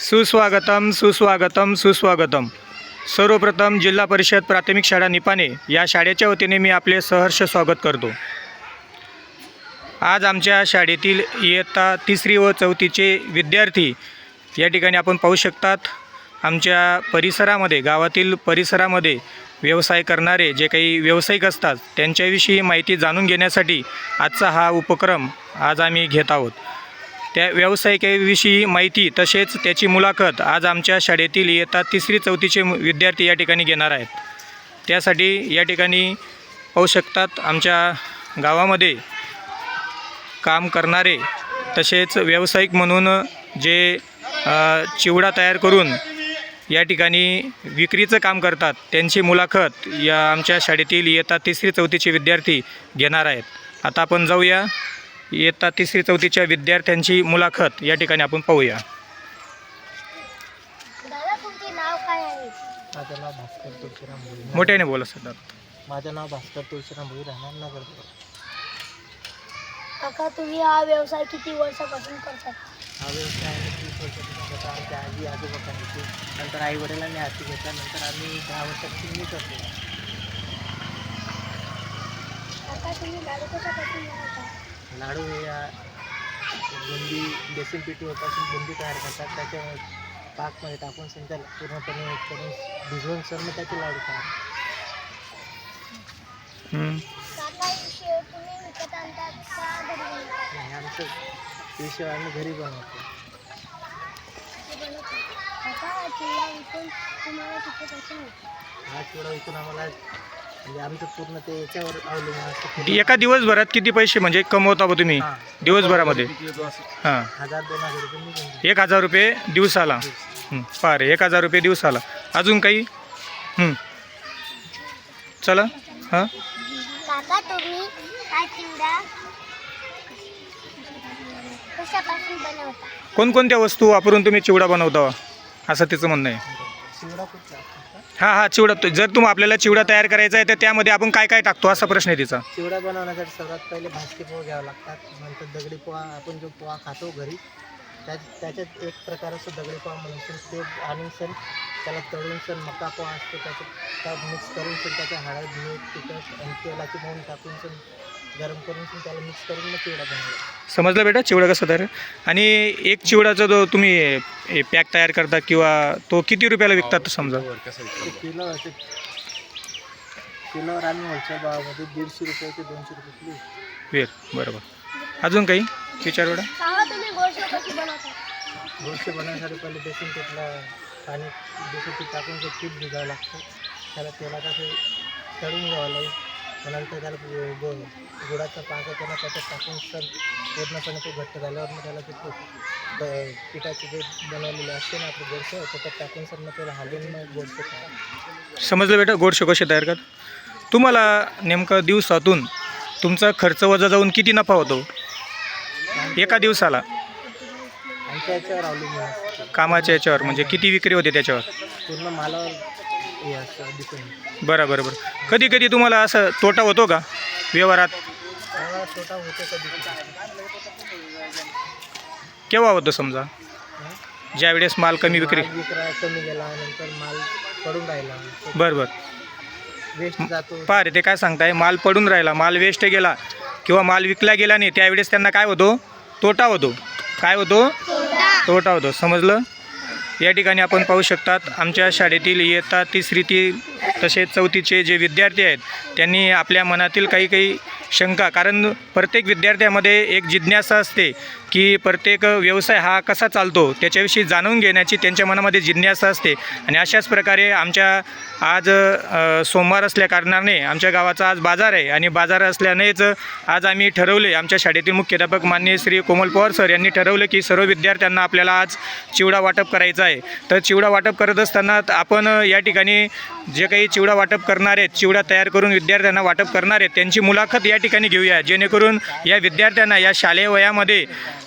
सुस्वागतम सुस्वागतम सुस्वागतम. सर्वप्रथम जिल्हा परिषद प्राथमिक शाळा निपाणे या शाळेच्या वतीने मी आपले सहर्ष स्वागत करतो. आज आमच्या शाळेतील इयत्ता तिसरी व चौथीचे विद्यार्थी या ठिकाणी आपण पाहू शकतात. आमच्या परिसरामध्ये गावातील परिसरामध्ये व्यवसाय करणारे जे काही व्यावसायिक असतात त्यांच्याविषयी माहिती जाणून घेण्यासाठी आजचा हा उपक्रम आज आम्ही घेत आहोत. त्या व्यावसायिकाविषयी माहिती तसेच त्याची मुलाखत आज आमच्या शाळेतील इयत्ता तिसरी चौथीचे विद्यार्थी या ठिकाणी घेणार आहेत. त्यासाठी या ठिकाणी पाहू शकतात आमच्या गावामध्ये काम करणारे तसेच व्यावसायिक म्हणून जे चिवडा तयार करून या ठिकाणी विक्रीचं काम करतात त्यांची मुलाखत या आमच्या शाळेतील इयत्ता तिसरी चौथीचे विद्यार्थी घेणार आहेत. आता आपण जाऊया. इयत्ता तिसरी चौथीच्या विद्यार्थ्यांची मुलाखत. या ठिकाणी आपण पाहूया. दादा तुमचे नाव काय आहे? माझं नाव भास्कर तुळशीराम भोई मोठ्याने बोला सर. माझं नाव भास्कर तुळशीराम भोई राहणार नगर काका तुम्ही हा व्यवसाय किती वर्षापासून करतात हा व्यवसाय आम्ही तीस वर्षापासून करतो. आमच्या आजी आजोबा करायचे नंतर आई वडिलांनी हाती घेतला. नंतर आम्ही दहा वर्षापासून मी करतो. काका तुम्ही लाडू कशापासून बनवता? लाडू हे या बुंदी बेसन पिठीपासून बुंदी तयार करतात. त्याच्या पाकमध्ये टाकून त्याला पूर्णपणे करून भिजवून मग त्याचे लाडू तयार हं. काका शेव तुम्ही विकत आणतात का घरी बनवतात? आणि आमचं ते शेव आम्ही घरी बनवतो. हा हा चिवडा विकून आम्हाला म्हणजे आमचं पूर्ण ते याच्यावर अवलंबून असतं एका दिवसभरात किती पैसे म्हणजे कमवता बा तुम्ही? हां. दिवसभरामध्ये? हां. हजार दोन हजार रुपये निघून जातात. एक हजार रुपये दिवसाला? हं, पार एक हजार रुपये दिवसाला. अजून काही? हं. चला हां. काका तुम्ही हा चिवडा? कशापासून बनवता? कोणकोणत्या वस्तू वापरून तुम्ही चिवडा बनवता? असं तिचं म्हणणं आहे. चिवडा कुठला हां हां चिवडा तो- जर तुम्ही आपल्याला चिवडा तयार करायचा आहे तर त्यामध्ये आपण काय काय टाकतो? असा प्रश्न आहे तिचा. चिवडा बनवण्यासाठी सर्वात पहिले भाजके पोहा घ्यावे लागतात. नंतर दगडी पोहा आपण जो पोहा खातो घरी त्या त्याच्यात एक प्रकार असतो दगडी पोहा म्हणून सण ते आणून सण त्याला तळून सण मका पोहा असतो त्याच्यात त्या मिक्स करून सण त्याच्या हळद मीठ तिखट आणि तेलाची मोहन टाकून सण गरम करून सण त्याला मिक्स करून मग चिवडा बनवला समजलं बेटा? चिवडा कसा तयार आणि एक चिवडाचा जो तुम्ही पॅक तयार करता किंवा तो किती रुपयाला विकतात समजा? ते किलो असे. किलोवर आम्ही होलसेल भावामध्ये दीडशे रुपये ते दोनशे रुपये किलो वेर बरोबर. अजून काही? विचार तुम्ही गोष्ट बनवण्यासाठी पहिले बेसन पीठला पाणी बेसन पीठ टाकून ते पीठ भिजावं लागतं. त्याला तेलात असं तळून घ्यावं लागेल. मग नंतर त्याला गु- गुळाचा पाक त्याला त्याच्यात टाकून सण पूर्णपणे तो घट्ट झाल्यावर मग त्याला ते पिठाचे जे बनवलेले असते ना आपले गोडसे त्याच्यात टाकून सर मग त्याला हलवून मग गोडसे तयार समजलं बेटा? गोडशे कसे तयार कर तुम्हाला नेमकं दिवसातून तुमचा खर्च वजा जाऊन किती नफा होतो? एका दिवसाला? आमच्या याच्यावर अवलंबून असतं. कामाच्या याच्यावर म्हणजे किती विक्री होते त्याच्यावर? पूर्ण मालावर बरं बरं बरं. कधी कधी तुम्हाला असं तोटा होतो का व्यवहारात? छोटा होतो कधी केव्हा होतं समजा? ज्यावेळेस माल कमी विक्री. कमी गेला नंतर माल पडून राहिला. बरं बरं. वेस्ट जातो. पहा रे ते काय सांगताय? माल पडून राहिला माल वेस्ट गेला किंवा माल विकला गेला नाही त्यावेळेस त्यांना काय होतो? तोटा होतो. काय होतो? तोटा होतो. समजलं? या ठिकाणी आपण पाहू शकतात आमच्या शाळेतील इयत्ता तिसरी ती तसेच चौथीचे जे विद्यार्थी आहेत त्यांनी आपल्या मनातील काही काही शंका कारण प्रत्येक विद्यार्थ्यामध्ये एक जिज्ञासा असते. की प्रत्येक व्यवसाय हा कसा चालतो त्याच्याविषयी जाणून घेण्याची त्यांच्या मनामध्ये जिज्ञासा असते. आणि अशाच प्रकारे आमच्या आज सोमवार असल्या कारणाने आमच्या गावाचा आज बाजार आहे. आणि बाजार असल्यानेच आज आम्ही ठरवले आमच्या शाळेतील मुख्याध्यापक मान्य श्री कोमल पवार सर यांनी ठरवलं की सर्व विद्यार्थ्यांना आपल्याला आज चिवडा वाटप करायचा आहे. तर चिवडा वाटप करत असताना आपण या ठिकाणी जे काही चिवडा वाटप करणार आहेत चिवडा तयार करून विद्यार्थ्यांना वाटप करणार आहेत त्यांची मुलाखत या ठिकाणी घेऊया. जेणेकरून या विद्यार्थ्यांना या शालेय वयामध्ये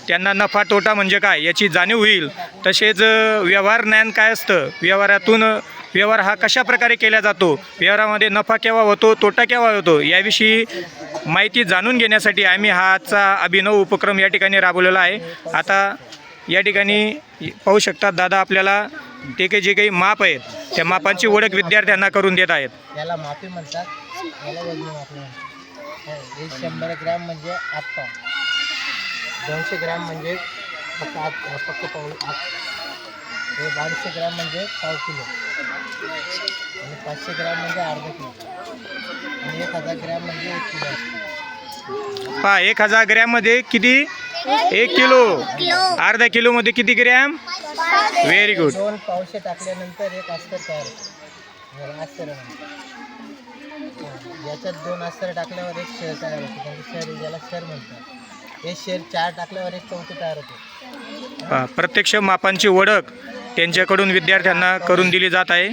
त्यांना नफा तोटा म्हणजे काय याची जाणीव होईल. तसेच व्यवहार ज्ञान काय असतं? व्यवहारातून व्यवहार हा कशा प्रकारे केला जातो? व्यवहारामध्ये नफा केव्हा होतो? तोटा केव्हा होतो? याविषयी माहिती जाणून घेण्यासाठी आम्ही हा आजचा अभिनव उपक्रम या ठिकाणी राबवलेला आहे. आता या ठिकाणी पाहू शकतात दादा आपल्याला ते काही जे काही माप आहेत त्या मापांची ओळख विद्यार्थ्यांना करून देत आहेत. याला मापे म्हणतात. याला वजनी म्हणतात. हो, शंभर ग्रॅम म्हणजे आत्ता दोनशे ग्रॅम म्हणजे फक्त आत फक्त पाऊल आत हे बावीसशे ग्रॅम म्हणजे पाव किलो. आणि पाचशे ग्रॅम म्हणजे अर्धा किलो. आणि एक हजार ग्रॅम म्हणजे एक किलो पहा एक हजार ग्रॅममध्ये किती? एक किलो. अर्धा किलोमध्ये किती ग्रॅम? व्हेरी गुड दोन पावशे टाकल्यानंतर एक अस्तर तयार होतं. अस्तर हा, याच्यात दोन अस्तर टाकल्यावर एक शेर तयार होतो. शेर याला शेर म्हणतात. हे शेर चार टाकल्यावर एक चौथी तयार होते. प्रत्यक्ष मापांची ओळख त्यांच्याकडून विद्यार्थ्यांना करून दिली जात आहे.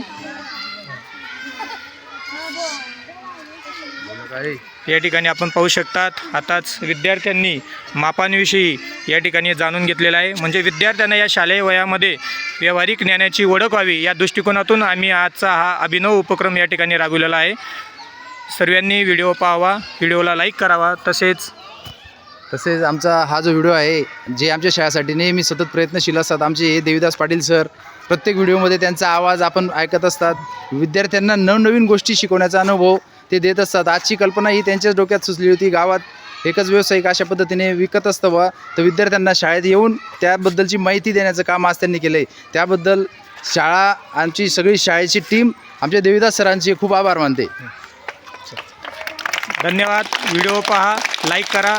या ठिकाणी आपण पाहू शकतात आताच विद्यार्थ्यांनी मापांविषयी या ठिकाणी जाणून घेतलेलं आहे. म्हणजे विद्यार्थ्यांना या शालेय वयामध्ये व्यावहारिक ज्ञानाची ओळख व्हावी या दृष्टिकोनातून आम्ही आजचा हा अभिनव उपक्रम या ठिकाणी राबविलेला आहे. सर्वांनी व्हिडिओ पाहावा व्हिडिओला लाईक करावा तसेच तसेच आमचा हा जो व्हिडिओ आहे जे आमच्या शाळेसाठी नेहमी सतत प्रयत्नशील असतात आमचे हे देवीदास पाटील सर प्रत्येक व्हिडिओमध्ये त्यांचा आवाज आपण ऐकत असतात. विद्यार्थ्यांना नवनवीन गोष्टी शिकवण्याचा अनुभव ते देत असतात. आजची कल्पना ही त्यांच्याच डोक्यात सुचली होती. गावात एकच व्यावसायिक अशा पद्धतीने विकत असतं बा तर विद्यार्थ्यांना शाळेत येऊन त्याबद्दलची माहिती देण्याचं काम आज त्यांनी केलं आहे त्याबद्दल शाळा आमची सगळी शाळेची टीम आमच्या देवीदास सरांचे खूप आभार मानते. धन्यवाद. व्हिडिओ पहा लाईक करा.